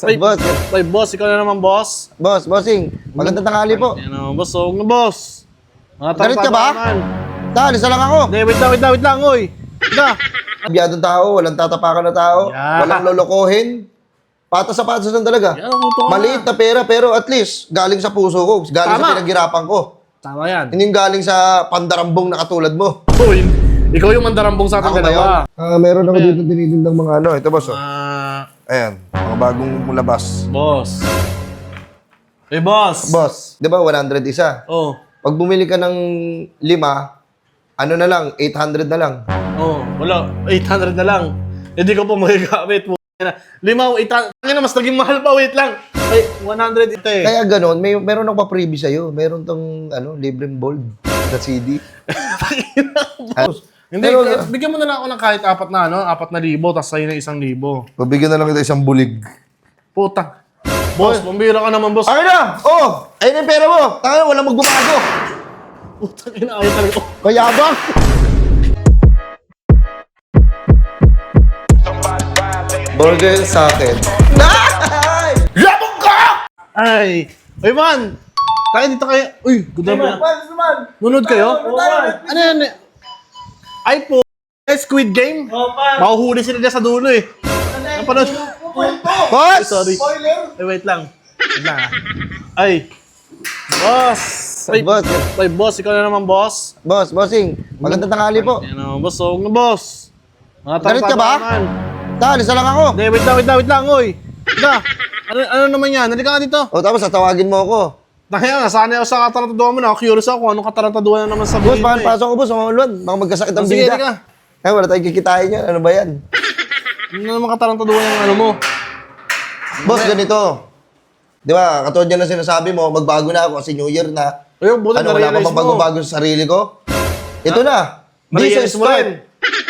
Ay, boss. Ay, boss, ikaw na naman, boss. Boss, bossing. Magandang tanghali po. Yan naman, boss. Huwag na, boss. Mga Galit ka ba? Dahil isa lang ako. Hindi, wait lang, wait lang, wait lang, oy. Da. Biyadong tao, walang tatapakan na tao, Yeah. walang lolokohin. Patas sa patas lang talaga. Yan, ka Maliit na pera pero at least galing sa puso ko, galing Tama. sa pinaghirapan ko. Tama yan. Hindi yung galing sa pandarambong na katulad mo. Uy, ikaw yung mandarambong sa ating Ako ba yun? dalawa. Ah, meron ako dito tinitindang mga ano. Ito boss, oh. Ah, Ayan, mga bagong labas. boss. Eh, boss. Boss, di ba 100 isa? Oh. Pag bumili ka ng lima, ano na lang, 800 na lang. Oh, wala. 800 na lang. Hindi ko pa magagamit. Lima, 800. Ang mas naging mahal pa. Wait lang. Ay, 100 ito eh. Kaya ganun, may meron ako pa-freebie sa'yo. Meron tong ano, libreng bold na CD. Ano? Hindi, Pero, kahit- bigyan mo na lang ako ng kahit apat na, ano, apat na libo, tapos sa'yo na isang libo. Pabigyan na lang kita isang bulig. Puta. Boss, pambira ka naman, boss. Akin na! Oh! Ayun yung pera mo! Tanga walang magbubago! Putang ina, ayaw talaga. Oh, Mayabang! Burger sa akin. Ay! Labog ka! Ay! Ay, man! Tayo dito kayo. Uy, good naman! Nunod kayo? Ano yan? Ay po, eh, Squid Game? Mahuhuli sila dyan sa dulo eh. Napanood? Boss! Sorry. Ay, wait lang. Wait lang ah. Ay. Boss! Ay, Boss. ay, boss, ikaw na naman, boss. Boss, bossing. Magandang tanghali po. Yan naman, boss. Huwag na, boss. Mga Galit ka ba? tarantadahan. Dahil isa lang ako. Hindi, wait lang, wait lang, wait lang, oy. Da, ano, ano naman yan? Halika nga dito. O tapos tatawagin mo ako. Kaya, nasanay ako sa katarantaduhan mo na. Curious ako kung anong katarantaduhan na naman Boss, sabihin mo bakit eh. pasok ko boss? Mga ulwan. Baka magkasakit ang Sige, bida. halika. Eh, wala tayong kikitain yan. Ano ba yan? Ano naman katarantaduhan yung ano mo? Boss, ganito. Di ba, katulad yan na sinasabi mo, magbago na ako kasi New Year na. Ayun, buti Ano, wala pa na-realize bang mo. bago-bago sa sarili ko? Ito na. This Na-realize is mo start. rin.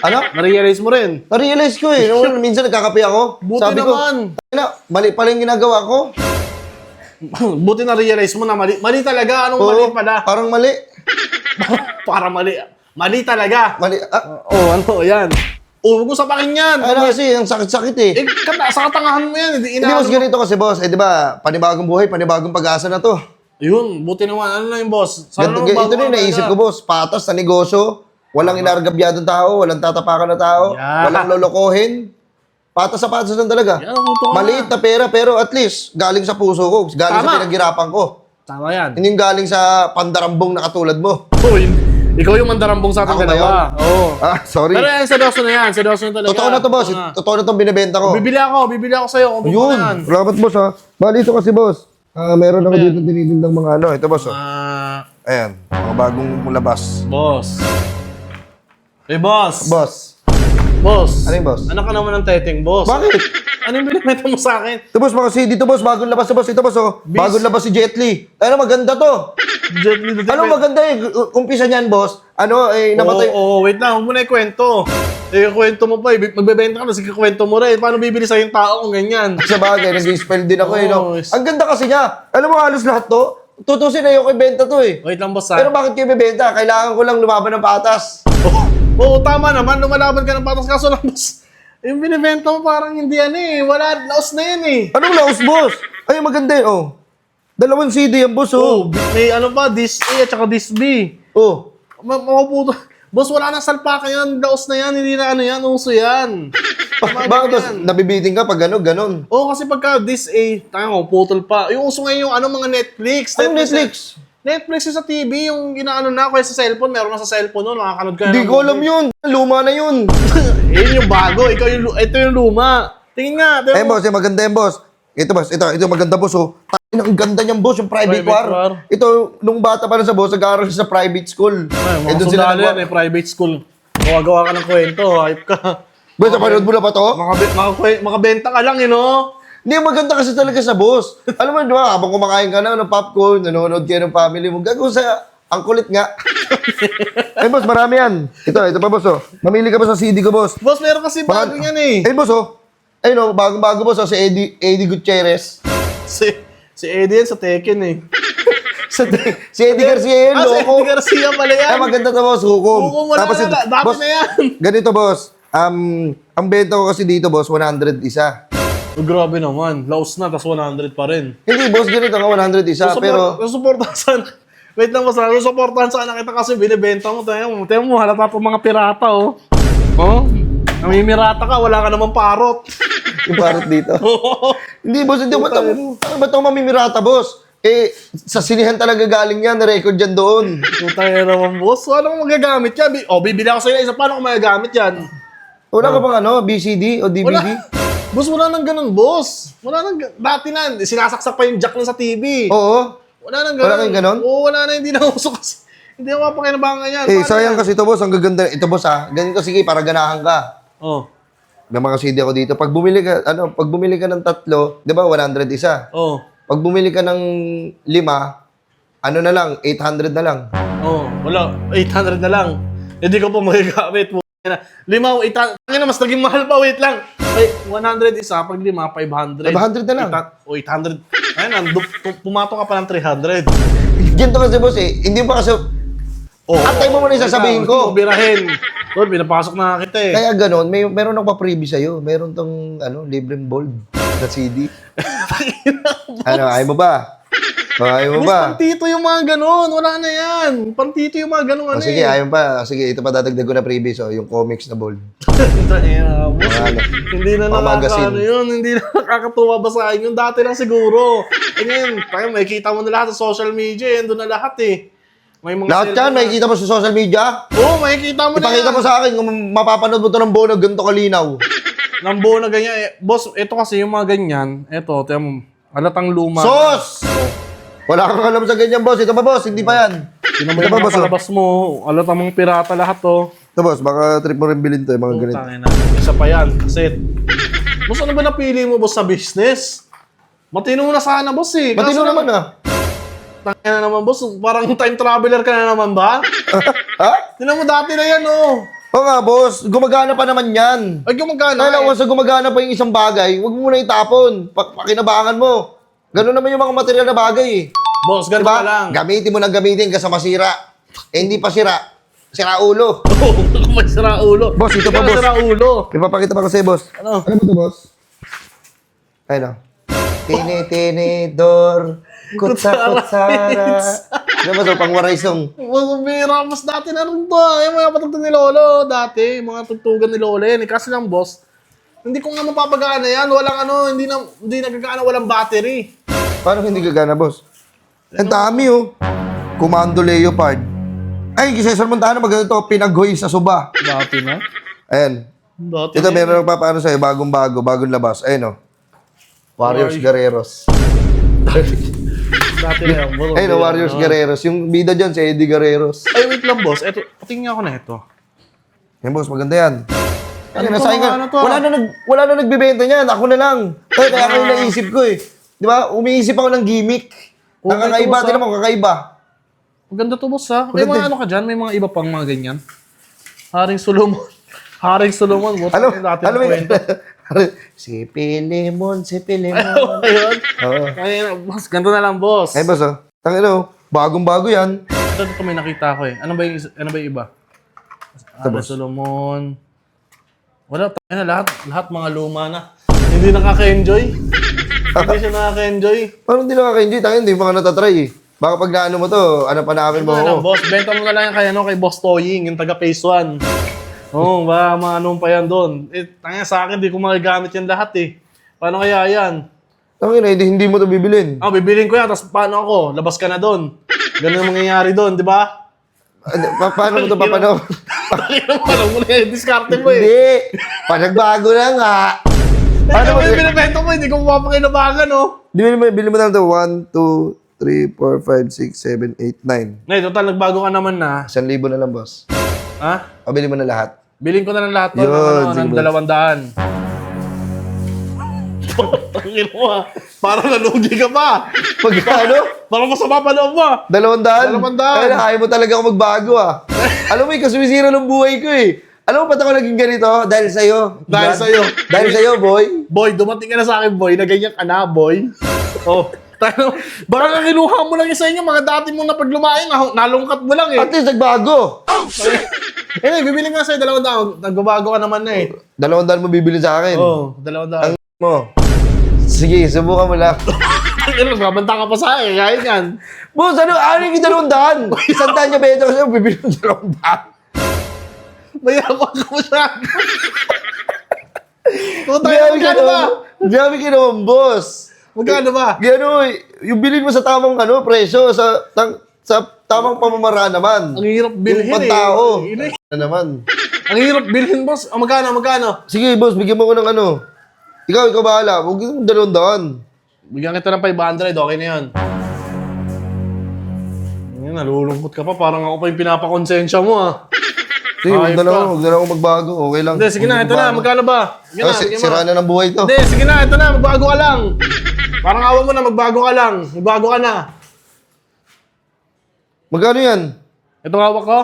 Ano? Na-realize mo rin. Na-realize ko eh. Minsan nagkakape ako. Buti Sabi naman. ko, na, mali pala yung ginagawa ko. Buti na-realize mo na mali. Mali talaga. Anong mali Oo, pala? Parang mali. Para mali. Mali talaga. Mali. Ah, Oh, ano, yan. Oh, huwag mo sapakin yan. ano kasi, ang sakit-sakit eh. Eh, kata, sa katangahan mo yan. Hindi Hindi inaano mo. ganito kasi boss. Eh di ba, panibagong buhay, panibagong pag-asa na to. Yun, buti naman. Ano na yung boss? Ganito, naman ito na yung ka naisip talaga. ko boss. Patas na negosyo. Walang inargabyadong tao, walang tatapakan na tao, Yeah. walang lolokohin. Patas sa patas lang talaga. Ka Maliit na pera pero at least galing sa puso ko, galing sa Tama. pinaghirapan ko. Tama yan. Hindi yung galing sa pandarambong na katulad mo. Uy, ikaw yung mandarambong sa ating Ako ba dalawa. Oo. Ah, sorry. Pero yan, seryoso na yan. Seryoso na talaga. Totoo na to boss. Oo nga. Totoo na tong binibenta ko. Bibili ako, bibili ako sa'yo. Kung totoo Yun. yan. Salamat boss ha. Bali ito kasi boss. Ah, meron ako dito tinitindang mga ano. Ito boss oh. Ah, Ayan, mga bagong labas. boss. Eh, boss. Boss. Boss. Ano yung boss? Anak ka naman ng teteng, boss. Bakit? Ano yung binibenta mo sa akin? Ito boss, mga CD to boss, bagong labas to boss. Ito boss oh, bagong labas si Jet Li. Ano maganda to? Jet Li the Ano maganda eh, umpisa niyan boss. Ano eh, namatay. Oo, oo, wait lang. Huwag mo na ikwento. Eh, kwento mo pa eh. Magbebenta ka na, sige kwento mo rin. Paano bibili sa'yo yung tao kung ganyan? Sa bagay, nag-spell din ako eh, no? Oo. Ang ganda kasi niya. Alam mo, halos lahat to, tutusin na yung ibenta to eh. Wait lang, boss ha. Pero bakit kayo ibebenta? Kailangan ko lang lumaban ng patas. Oo, tama naman. Lumalaban ka ng patas. Kaso lang, boss. Yung binibenta mo parang hindi ano eh. Wala, laos na yan eh. Anong laos, boss? Ay, maganda eh, oh. Dalawang CD yan, boss, oh. Oh, may ano pa, this A at saka this B. Oh. Ma mapuputo. Boss, wala na salpakan yan. Laos na yan. Hindi na ano yan. Uso yan. Tama Bakit, boss? yan. Nabibiting ka pag ano, ganon. Oo, kasi pagka this A, tayo putol pa. Yung uso ngayon yung ano, mga Netflix. Anong Netflix? Netflix yung sa TV, yung ginaano na, kaya sa cellphone, meron na sa cellphone nun, makakanood ka na. Hindi ko alam yun. Luma na yun. Yun yung bago, ikaw yung, ito yung luma. Tingin nga, Eh, boss, yung maganda yan, boss. Ito, boss. Ito, ito maganda, boss, oh. Tain, ang ganda niyang, boss, yung private, Private war. war. Ito, nung bata pa lang sa boss, nag-aaral siya sa private school. Ay, eh, mga sila sundalo yan, eh, private school. Gawa-gawa ka ng kwento, hype ka. Boss, napanood mo na ba to? Makabe- makakwe- makabenta ka lang, you know? Hindi, maganda kasi talaga sa boss. Alam mo, di ba, habang kumakain ka na ng popcorn, nanonood kayo ng family mo, gagawin sa, ang kulit nga. eh, boss, marami yan. Ito, ito pa, boss, oh. Mamili ka ba sa CD ko, boss? Boss, meron kasi Baka- bago yan eh. Eh, boss, oh. Ayun, oh, bagong-bago, boss, oh, si Eddie, Eddie Gutierrez. Si, si Eddie yan sa Tekken eh. Sa- si Eddie Garcia yun, ah, si loko. Eddie Garcia pala yan. Ay, maganda to, boss, hukom. Hukom, wala na, dati boss, na yan. Ganito, boss. Um, ang benta ko kasi dito, boss, 100 isa. Oh, grabe naman. Laos na, tapos 100 pa rin. Hindi, boss, ganito nga 100 isa, Support- pero... Susuportahan sana. Wait lang, boss. Susuportahan sana kita kasi binibenta mo. Tayo mo, tayo mo, halata pa mga pirata, oh. Oh? Namimirata ka, wala ka namang parot. Yung parot dito. hindi, boss, hindi ba ito, ano ba ito mamimirata, boss? Eh, sa sinihan talaga galing yan, record yan doon. Putang ina naman, boss. Wala kang magagamit yan. Bi- Oh, bibili ako sa'yo isa. Paano ko magagamit yan? Wala ka bang ano, BCD o DVD? Wala. Boss, wala nang ganun, boss. Wala nang, dati na, sinasaksak pa yung jack na sa TV. Oo. Wala nang ganun. Wala kang ganun? Oo, wala na, hindi na uso kasi. Hindi ako mapakinabangan yan. Eh, Paano sayang yan? kasi ito, boss. Ang gaganda. Ito, boss, ha. Ganito, sige, para ganahan ka. Oh, May mga CD ako dito. Pag bumili ka, ano, pag bumili ka ng tatlo, di ba, 100 isa. oh, Pag bumili ka ng lima, ano na lang, 800 na lang. oh. Wala, 800 na lang. Hindi ko pa magagamit. Na. Lima, 800. Ang mas naging mahal pa. Wait lang. Ay, 100 isa. Pag lima, 500. 500 na lang. O, 800. Ayun, pu- pumato ka pa ng 300. Ganito kasi, boss, eh. Hindi pa kasi, Oh, Antay mo muna yung sasabihin ko. Birahin. Tol, pinapasok na kita eh. kaya ganun, may, meron pa-freebie sa'yo. Meron tong, ano, libreng bold na CD. ano, ayaw mo ba? Ayaw mo Boss, ba? pantito yung mga ganun. Wala na yan. Pantito yung mga ganun. O, Ano sige, eh. ayaw pa. Sige, ito pa dadagdag ko na freebie. So, yung comics na bold. Tangina, boss. Mga ano, Hindi na mga magazine. nakakaano yun. Hindi na nakakatuwa basahin yun. Dati lang siguro. Eh ngayon, tayo, makikita mo na lahat sa social media. Yan doon na lahat eh. May mga Lahat yan, na- makikita mo sa social media. Oo, makikita mo na Ipakita yan. mo sa akin kung mapapanood mo to ng buo na ganito kalinaw. Lambo na ganyan. Eh, boss, ito kasi yung mga ganyan. Ito, tiyan mo. Alatang luma. Sos! Wala kang alam sa ganyan, boss. Ito pa, boss. Hindi pa yan. Sino mo Ito yung pa, mga boss. oh. mo? Alatang mga pirata lahat to. Ito, boss. Baka trip mo rin bilhin to, yung mga ganito. Putang ina. Isa pa yan. Kasi, boss, ano ba napili mo, boss, sa business? Matino na sana, boss eh. Matino Kaso naman, ah. Tangina naman, boss. Parang time traveler ka na naman ba? ha? Tinan mo dati na yan, oh. Oo nga, boss. Gumagana pa naman yan. Ay, gumagana. Kaya eh. once na gumagana pa yung isang bagay, huwag mo muna itapon. Pa- pakinabangan mo. Ganun naman yung mga material na bagay eh. Boss, ganito Diba? lang. Gamitin mo ng gamitin ka sa masira. Eh, hindi pa sira. Sira ulo. May sira ulo. Boss, ito pa, boss. sira ulo. Ipapakita pa ko sa'yo, boss. Ano? Ano ba ito, boss? Ayun o. Tini-tinidor, kutsa-kutsara. Ano ba ito? Pangwaray song. Boss, bira, mas dati na rin to. ah. Yung mga patugtog ni Lolo, dati. Mga tugtugan ni Lolo yan. Eh, Kasi lang, boss, hindi ko nga mapapagana yan. Walang ano, hindi na, hindi nagagana, walang battery. Paano hindi gagana, boss? Ang dami, oh. Commando Leopard. Ay, Cesar Montano, maganda to. Pinaghoy sa suba. Dati na? Ayan. Dati Ito, na. meron ako papaano sa'yo. Bagong bago, bagong labas. Ayun, oh. Warriors Ay. Guerreros. Dati na yan. boss. Ayun, oh, Warriors Guerreros. Yung bida dyan, si Eddie Guerreros. Ay, wait lang, boss. Eto, tingnan ako na ito. Yan, boss, maganda yan. Ano, Ano to, ka. ano to? Wala na, nag, wala na nagbibenta niyan. Ako na lang. Kaya, kaya kayo naisip ko eh. Di ba? Umiisip ako ng gimmick. Ang Okay, kakaiba, tinan mo, kakaiba. Maganda to, boss, ha? May Maganda. mga ano ka dyan? May mga iba pang mga ganyan. Haring Solomon. Haring Solomon. Ano? na dati Ano na may... kwento. si Pilimon, si Pilimon. Ayun. Oo. Ayun, boss, ganito na lang, boss. Ay, boss, oh. Tangin oh. Bagong-bago yan. Ito, ito may nakita ko eh. Ano ba yung, ano ba yung iba? Haring Solomon. Wala, tayo na lahat. Lahat mga luma na. Hindi nakaka-enjoy. Hindi siya nakaka-enjoy. Parang hindi nakaka-enjoy. Tangin, hindi pa nga natatry eh. Baka pag naano mo to, ano pa namin mo Ano lang, boss. Benta mo na lang kay, ano, kay Boss Toying, yung taga Phase 1. Oo, oh, ba, maanong pa yan doon. Eh, tanga sa akin, di ko magagamit yan lahat eh. Paano kaya yan? Tangin na, hindi, hindi mo to bibilin. Ah, bibilin ko yan, tapos paano ako? Labas ka na doon. Ganun ang mangyayari doon, di ba? Ano, pa, paano mo to papanood? Alam mo na yan, diskarte mo eh. hindi. Panagbago na nga. Paano mo binibenta mo, hindi ko mapapakinabangan, no? Bili mo, bili mo na lang to. 1, 2, 3, 4, 5, 6, 7, 8, 9. Nay, total, nagbago ka naman na. 1,000 na lang, boss. Ha? O, bili mo na lahat. Bilhin ko na ng lahat to, Yun, ng, ano, sige, ng boss. dalawang daan. Tangin mo ah. Parang nalugi ka pa. Pagkano? Parang masama pa loob mo ah. Dalawang daan? Dalawang daan. Kaya na, ayaw mo talaga ako magbago ah. Alam mo, yung kasumisira ng buhay ko eh. Alam mo ba't ako naging ganito? Dahil sa'yo. Dahil Brad. sa'yo. Dahil sa'yo, boy. Boy, dumating ka na sa akin, boy, na ganyan ka na, boy. Oh, tayo, baka nga kinuha mo lang yung sa inyo, mga dati mo na paglumain, nalungkat mo lang eh. At least nagbago. Eh, bibili nga sa'yo, dalawang daan. Nagbabago ka naman na eh. Dalawang daan mo bibili sa akin. Oh, dalawang daan. Ang mo. Sige, subukan mo lang. Ano, babanta ka pa sa akin, kaya yan. Boss, ano, ano yung dalawang daan? Isang daan niya benta kasi bibili ng dalawang daan. Mayabang ka masyado. Grabe ka magkano ba? Grabe ka naman, boss. Magkano ba? Gano, yung bilhin mo sa tamang ano, presyo, sa, tang, sa tamang pamamaraan naman. Ang hirap bilhin Yung pantao. eh. Ina- Ano naman. Ang hirap bilhin, boss. Ah, magkano, magkano? Sige, boss, bigyan mo ko ng ano. Ikaw, ikaw bahala. Huwag yung dalawang daan. Bigyan kita ng 500, okay na yun. Ngayon, nalulungkot ka pa. Parang ako pa yung pinapakonsensya mo, ah. Sige, huwag Ayos na lang, ka. huwag na lang ako magbago. Okay lang. Hindi, sige na, ito na. Magkano ba? Sige Oh, na, si- sige mo. sira na ng buhay to. Hindi, sige na, ito na. Magbago ka lang. Parang awa mo na, magbago ka lang. Magbago ka na. Magkano yan? Ito hawak ko.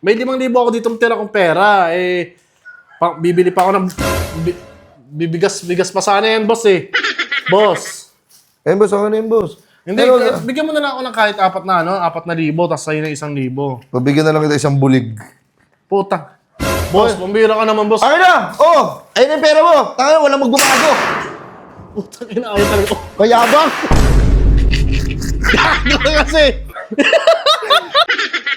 May limang libo ako dito tira kong pera. Eh, pa, bibili pa ako ng... bi- bibigas, bigas pa sana yan, boss eh. Boss. Eh, boss, ako na yun, boss. Hindi, Pero, eh, bigyan mo na lang ako ng kahit apat na, ano, apat na libo, tapos sa'yo na isang libo. Pabigyan na lang kita isang bulig. Puta. Boss, pambira ka naman, boss. Ayun na! Oh! Ayun na yung pera mo! Tanga na, walang magbabago! Puta, ina, ayaw talaga. Oh, Mayabang! gago kasi.